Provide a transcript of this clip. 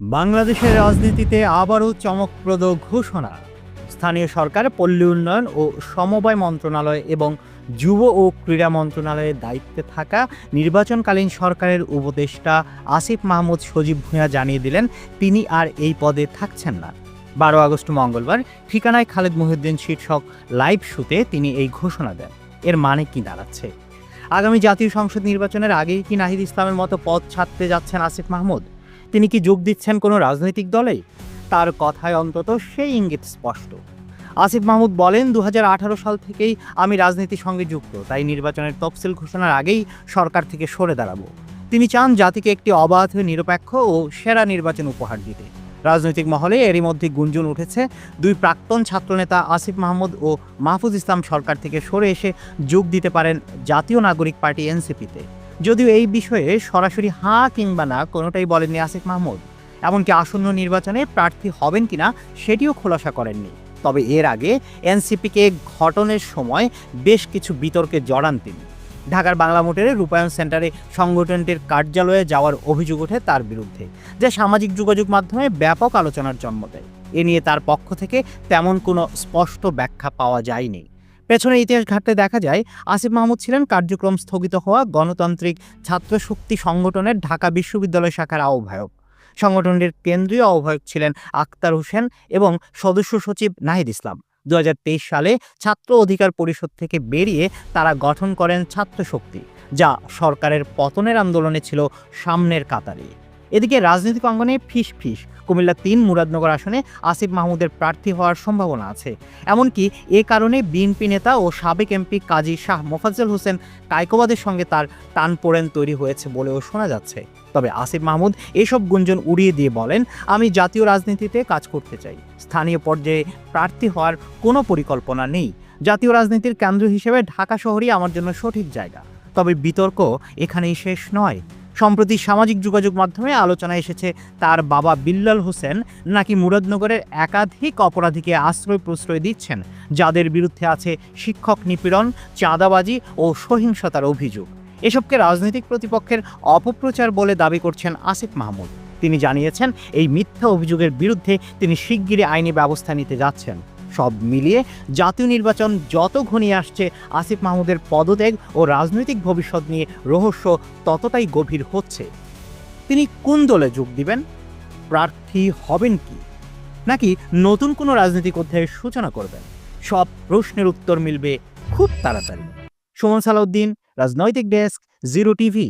বাংলাদেশের রাজনীতিতে আবারও চমকপ্রদ ঘোষণা। স্থানীয় সরকার, পল্লী উন্নয়ন ও সমবায় মন্ত্রণালয় এবং যুব ও ক্রীড়া মন্ত্রণালয়ের দায়িত্বে থাকা নির্বাচনকালীন সরকারের উপদেষ্টা আসিফ মাহমুদ সজীব ভূঁইয়া জানিয়ে দিলেন, তিনি আর এই পদে থাকছেন না। বারো আগস্ট মঙ্গলবার ঠিকানায় খালেদ মহিউদ্দিন শীর্ষক লাইভ শুতে তিনি এই ঘোষণা দেন। এর মানে কি দাঁড়াচ্ছে? আগামী জাতীয় সংসদ নির্বাচনের আগেই কি নাহিদ ইসলামের মতো পদ ছাড়তে যাচ্ছেন আসিফ মাহমুদ? তিনি কি যোগ দিচ্ছেন কোনো রাজনৈতিক দলে? তার কথায় অন্তত সেই ইঙ্গিত স্পষ্ট। আসিফ মাহমুদ বলেন দু হাজার আঠারো সাল থেকেই আমি রাজনীতির সঙ্গে যুক্ত, তাই নির্বাচনের তফসিল ঘোষণার আগেই সরকার থেকে সরে দাঁড়াবো। তিনি চান জাতিকে একটি অবাধ, নিরপেক্ষ ও সেরা নির্বাচন উপহার দিতে। রাজনৈতিক মহলে এরই মধ্যে গুঞ্জন উঠেছে, দুই প্রাক্তন ছাত্রনেতা আসিফ মাহমুদ ও মাহফুজ ইসলাম সরকার থেকে সরে এসে যোগ দিতে পারেন জাতীয় নাগরিক পার্টি এনসিপিতে। যদিও এই বিষয়ে সরাসরি হাঁ কিংবা না কোনোটাই বলেননি আসিফ মাহমুদ। এমনকি আসন্ন নির্বাচনে প্রার্থী হবেন কিনা সেটিও খোলাসা করেননি। তবে এর আগে এনসিপিকে ঘটনের সময় বেশ কিছু বিতর্কে জড়ান তিনি। ঢাকার বাংলা মোটরে রূপায়ণ সেন্টারে সংগঠনটির কার্যালয়ে যাওয়ার অভিযোগ ওঠে তার বিরুদ্ধে, যা সামাজিক যোগাযোগ মাধ্যমে ব্যাপক আলোচনার জন্ম দেয়। এ নিয়ে তার পক্ষ থেকে তেমন কোনো স্পষ্ট ব্যাখ্যা পাওয়া যায়নি। পেছনে ইতিহাস ঘাটতে দেখা যায়, আসিফ মাহমুদ ছিলেন কার্যক্রম স্থগিত হওয়া গণতান্ত্রিক ছাত্র শক্তি সংগঠনের ঢাকা বিশ্ববিদ্যালয় শাখার আহ্বায়ক। সংগঠনটির কেন্দ্রীয় আহ্বায়ক ছিলেন আক্তার হোসেন এবং সদস্য সচিব নাহিদ ইসলাম। দু হাজার তেইশ সালে ছাত্র অধিকার পরিষদ থেকে বেরিয়ে তারা গঠন করেন ছাত্র শক্তি, যা সরকারের পতনের আন্দোলনে ছিল সামনের কাতারে। এদিকে রাজনৈতিক অঙ্গনে ফিস ফিস। কুমিল্লা তিন মুরাদনগর আসনে আসিফ মাহমুদের প্রার্থী হওয়ার সম্ভাবনা আছে। এমনকি এ কারণে বিএনপি নেতা ও সাবেক এমপি কাজী শাহ মোফাজ্জল হোসেন কায়কোবাদের সঙ্গে তার টানপোড়েন তৈরি হয়েছে বলেও শোনা যাচ্ছে। তবে আসিফ মাহমুদ এসব গুঞ্জন উড়িয়ে দিয়ে বলেন, আমি জাতীয় রাজনীতিতে কাজ করতে চাই। স্থানীয় পর্যায়ে প্রার্থী হওয়ার কোনো পরিকল্পনা নেই। জাতীয় রাজনীতির কেন্দ্র হিসেবে ঢাকা শহরই আমার জন্য সঠিক জায়গা। তবে বিতর্ক এখানেই শেষ নয়। সম্প্রতি সামাজিক যোগাযোগ মাধ্যমে আলোচনা এসেছে, তার বাবা বিল্লাল হোসেন নাকি মুরাদনগরের একাধিক অপরাধীকে আশ্রয় প্রশ্রয় দিচ্ছেন, যাদের বিরুদ্ধে আছে শিক্ষক নিপীড়ন, চাঁদাবাজি ও সহিংসতার অভিযোগ। এসবকে রাজনৈতিক প্রতিপক্ষের অপপ্রচার বলে দাবি করছেন আসিফ মাহমুদ। তিনি জানিয়েছেন, এই মিথ্যা অভিযোগের বিরুদ্ধে তিনি শিগগিরই আইনি ব্যবস্থা নিতে যাচ্ছেন। সব মিলিয়ে জাতীয় নির্বাচন যত ঘনিয়ে আসছে, আসিফ মাহমুদের পদত্যাগ ও রাজনৈতিক ভবিষ্যৎ নিয়ে রহস্য ততটাই গভীর হচ্ছে। তিনি কোন দলে যোগ দিবেন? প্রার্থী হবেন কি? নাকি নতুন কোনো রাজনৈতিক অধ্যায়ের সূচনা করবেন? সব প্রশ্নের উত্তর মিলবে খুব তাড়াতাড়ি। সুমন সালাউদ্দিন, রাজনৈতিক ডেস্ক, জিরো টিভি।